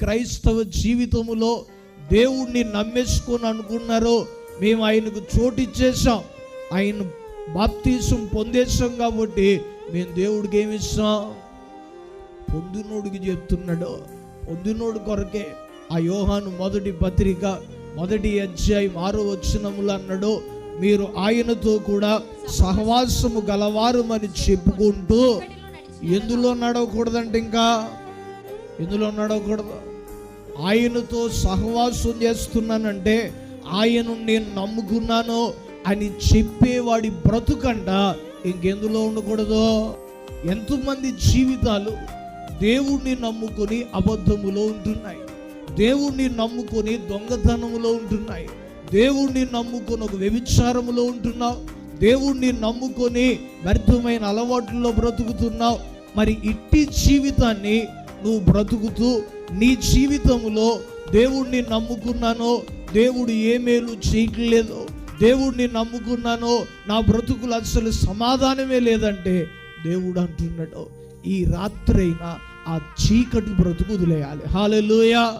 క్రైస్తవ జీవితములో దేవుణ్ణి నమ్మేసుకొని అనుకున్నారో మేము ఆయనకు చోటు ఇచ్చేసాం ఆయన బాప్తీసం పొందేసాం కాబట్టి మేము దేవుడికి ఏమి ఇస్తాం? పొందినోడికి చెప్తున్నాడు. పొందినోడు కొరకే ఆ యోహాను మొదటి పత్రిక మొదటి అధ్యాయం ఆరో వచ్చినములు అన్నాడు మీరు ఆయనతో కూడా సహవాసము గలవారమని చెప్పుకుంటూ ఎందులో నడవకూడదంటే ఇంకా? ఎందులో నడవకూడదు? ఆయనతో సహవాసం చేస్తున్నానంటే ఆయను నేను నమ్ముకున్నాను అని చెప్పేవాడి బ్రతుకంట ఇంకెందులో ఉండకూడదు? ఎంతమంది జీవితాలు దేవుణ్ణి నమ్ముకొని అబద్ధములో ఉంటున్నాయి. దేవుణ్ణి నమ్ముకొని దొంగతనములో ఉంటున్నాయి. దేవుణ్ణి నమ్ముకొని ఒక వ్యభిచారములో ఉంటున్నావు. దేవుణ్ణి నమ్ముకొని వ్యర్థమైన అలవాట్లలో బ్రతుకుతున్నావు. మరి ఇట్టి జీవితాన్ని నువ్వు బ్రతుకుతూ నీ జీవితంలో దేవుణ్ణి నమ్ముకున్నానో దేవుడు ఏ మేలు చేయట్లేదో దేవుణ్ణి నమ్ముకున్నానో నా బ్రతుకులు అసలు సమాధానమే లేదంటే దేవుడు అంటున్నాడు ఈ రాత్రైనా ఆ చీకటి బ్రతుకు వదిలేయాలి. హాలెలూయా